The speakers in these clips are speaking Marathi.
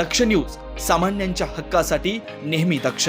दक्ष न्यूज सामान्यांच्या हक्कासाठी नेहमी दक्ष.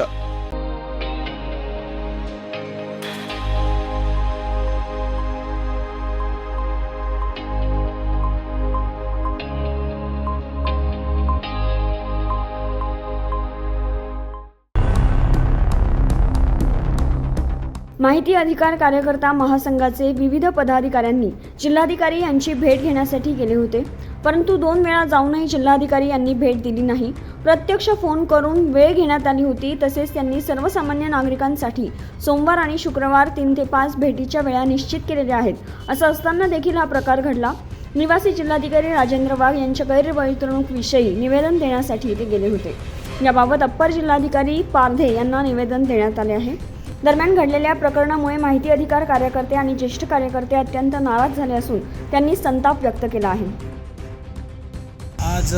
माहिती अधिकार कार्यकर्ता महासंघाचे विविध पदाधिकाऱ्यांनी जिल्हाधिकारी यांची भेट घेण्यासाठी गेले होते. परंतु दोन वेळा जाऊनही जिल्हाधिकारी यांनी भेट दिली नाही. प्रत्यक्ष फोन करून वेळ घेण्यात आली होती तसेच त्यांनी सर्वसामान्य नागरिकांसाठी सोमवार आणि शुक्रवार तीन ते पाच भेटीच्या वेळा निश्चित केलेल्या आहेत. असं असताना देखील हा प्रकार घडला. निवासी जिल्हाधिकारी राजेंद्र वाघ यांच्या गैरवर्तणूकविषयी निवेदन देण्यासाठी ते गेले होते. याबाबत अप्पर जिल्हाधिकारी पारधे यांना निवेदन देण्यात आले आहे. दरम्यान घडलेल्या प्रकरणामुळे माहिती अधिकार कार्यकर्ते आणि ज्येष्ठ कार्यकर्ते अत्यंत नाराज झाले असून त्यांनी संताप व्यक्त केला आहे. आज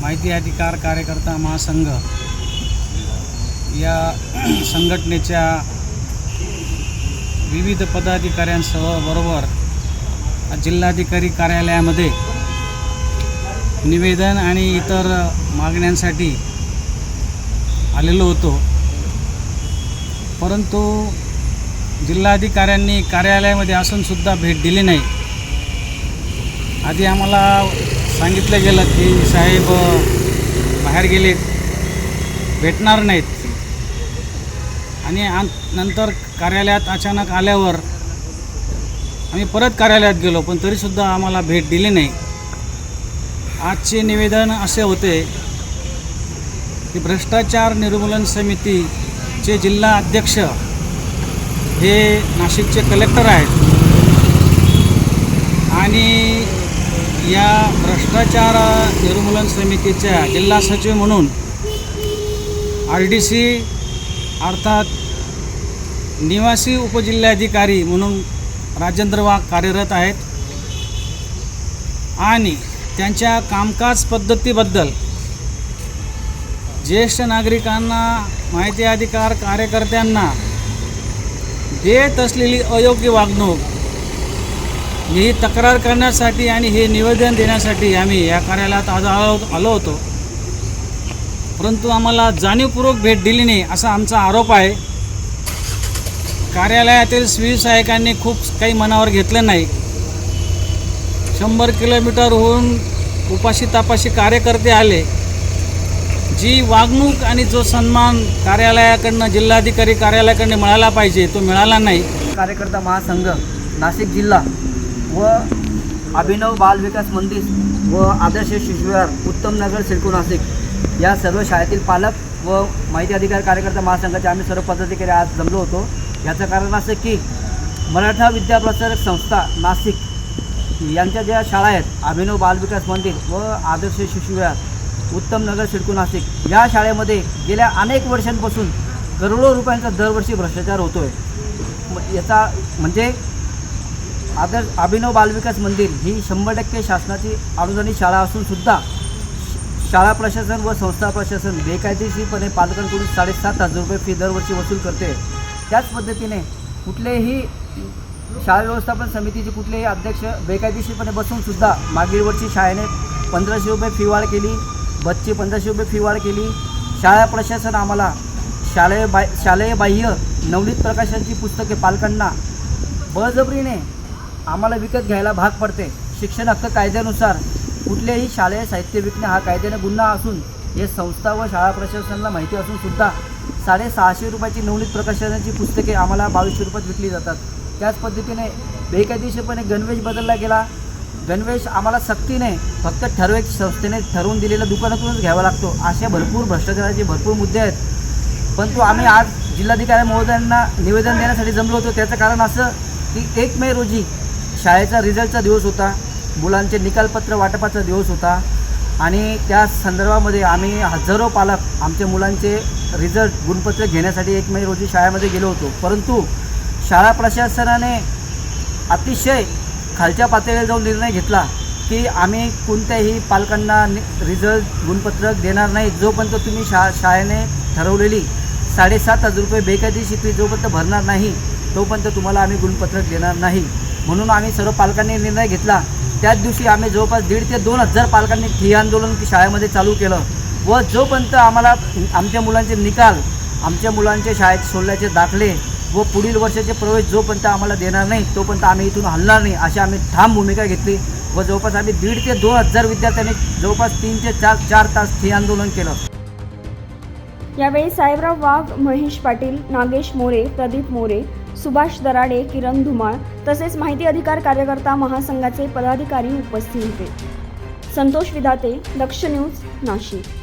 माहिती अधिकार कार्यकर्ता महासंघ या संघटनेच्या विविध पदाधिकाऱ्यांसह बरोबर जिल्हाधिकारी कार्यालयामध्ये निवेदन आणि इतर मागण्यांसाठी आलेलो होतो. परंतु जिल्हाधिकाऱ्यांनी कार्यालयामध्ये असूनसुद्धा भेट दिली नाही. आधी आम्हाला सांगितलं गेलं की साहेब बाहेर गेलेत भेटणार नाहीत. आणि नंतर कार्यालयात अचानक आल्यावर आम्ही परत कार्यालयात गेलो पण तरीसुद्धा आम्हाला भेट दिली नाही. आजचे निवेदन असे होते की भ्रष्टाचार निर्मूलन समितीचे जिल्हा अध्यक्ष हे नाशिकचे कलेक्टर आहेत. आणि या भ्रष्टाचार निर्मूलन समितीच्या जिल्हा सचिव म्हणून आर डी सी अर्थात निवासी उपजिल्हाधिकारी म्हणून राजेंद्र वाघ कार्यरत आहेत. आणि त्यांच्या कामकाज पद्धतीबद्दल ज्येष्ठ नागरिकांना माहिती अधिकार कार्यकर्त्यांना देत असलेली अयोग्य वागणूक ही तक्रार करण्यासाठी आणि हे निवेदन देण्यासाठी आम्ही या कार्यालयात आज आलो आलो होतो. परंतु आम्हाला जाणीवपूर्वक भेट दिली नाही असा आमचा आरोप आहे. कार्यालयातील स्वी सहायकांनी खूप काही मनावर घेतलं नाही. शंभर किलोमीटरहून उपाशी तापाशी कार्यकर्ते आले. जी वागणूक आणि जो सन्मान कार्यालयाकडनं जिल्हाधिकारी कार्यालयाकडनं मिळाला पाहिजे तो मिळाला नाही. कार्यकर्ता महासंघ नाशिक जिल्हा व अभिनव बाल विकास मंदिर व आदर्श शिशुविहार उत्तम नगर सिडको नाशिक या सर्व शाळेतील पालक व माहिती अधिकार कार्यकर्ता महासंघाचे आम्ही सर्व पदाधिकारी आज जमलो होतो. याचं कारण असं की मराठा विद्याप्रसारक संस्था नाशिक यांच्या ज्या शाळा आहेत अभिनव बालविकास मंदिर व आदर्श शिशुविहार उत्तम नगर सिडको नाशिक या शाळेमध्ये गेल्या अनेक वर्षांपासून करोडो रुपयांचा दरवर्षी भ्रष्टाचार होतो आहे याचा म्हणजे आदर अभिनव बालविकास मंदिर ही शंभर टक्के शासनाची अनुदानित शाळा असून सुद्धा शाळा प्रशासन व संस्था प्रशासन बेकायदेशीरपणे पालकांकडून साडेसात हजार रुपये फी दरवर्षी वसूल करते. त्याच पद्धतीने कुठलेही शाळा व्यवस्थापन समितीचे कुठलेही अध्यक्ष बेकायदेशीरपणे बसूनसुद्धा मागील वर्षी शाळेने पंधराशे रुपये फी वाढ केली बसची पंधराशे रुपये फी वाढ केली. शाळा प्रशासन आम्हाला शालेय बाय शालेय बाह्य नवनीत प्रकाशांची पुस्तके पालकांना बळजबरीने आम्हाला विकत घ्यायला भाग पडते. शिक्षण हक्क कायद्यानुसार कुठलेही शालेय साहित्य विकणे हा कायद्याने गुन्हा असून हे संस्था व शाळा प्रशासनाला माहिती असून सुद्धा साडेसहाशे रुपयाची नवनीत प्रकाशनाची पुस्तके आम्हाला बावीसशे रुपयात विकली जातात. त्याच पद्धतीने बेकायदेशीरपणे गणवेश बदलला गेला. गणवेश आम्हाला सक्तीने फक्त ठरवेक संस्थेने ठरवून दिलेल्या दुकानातूनच घ्यावा लागतो. अशा भरपूर भ्रष्टाचाराचे भरपूर मुद्दे आहेत. परंतु आम्ही आज जिल्हाधिकारी महोदयांना निवेदन देण्यासाठी जमलो होतो. त्याचं कारण असं की एक मे रोजी शाळेचा रिझल्टचा दिवस होता मुलांचे निकालपत्र वाटपाचा दिवस होता आणि त्या संदर्भामध्ये आम्ही हजारो पालक आमच्या मुलांचे रिझल्ट गुणपत्र घेण्यासाठी एक मे रोजी शाळेमध्ये गेलो होतो. परंतु शाळा प्रशासनाने अतिशय खालच्या पातळीवर जाऊन निर्णय घेतला की आम्ही कोणत्याही पालकांना नि रिझल्ट गुणपत्रक देणार नाही. जोपर्यंत तुम्ही शा शाळेने ठरवलेली साडेसात हजार रुपये बेकायदेशीर फी जोपर्यंत भरणार नाही तोपर्यंत तुम्हाला आम्ही गुणपत्रक देणार नाही. म्हणून आम्ही सर्व पालकांनी निर्णय घेतला. त्याच दिवशी आम्ही जवळपास दीड ते दोन हजार पालकांनी ठिय्या आंदोलन शाळेमध्ये चालू केलं व जोपर्यंत आम्हाला आमच्या मुलांचे निकाल आमच्या मुलांचे शाळेत सोडल्याचे दाखले व पुढील वर्षाचे प्रवेश जोपर्यंत आम्हाला देणार नाही तोपर्यंत आम्ही इथून हलणार नाही अशी आम्ही ठाम भूमिका घेतली व जवळपास आम्ही दीड ते दोन हजार विद्यार्थ्यांनी जवळपास तीन ते चार चार तास ठिय्या आंदोलन केलं. यावेळी साहेबराव वाघ महेश पाटील नागेश मोरे प्रदीप मोरे सुभाष दराडे किरण धुमाळ तसेच माहिती अधिकार कार्यकर्ता महासंघाचे पदाधिकारी उपस्थित होते. संतोष विधाते दक्ष न्यूज नाशिक.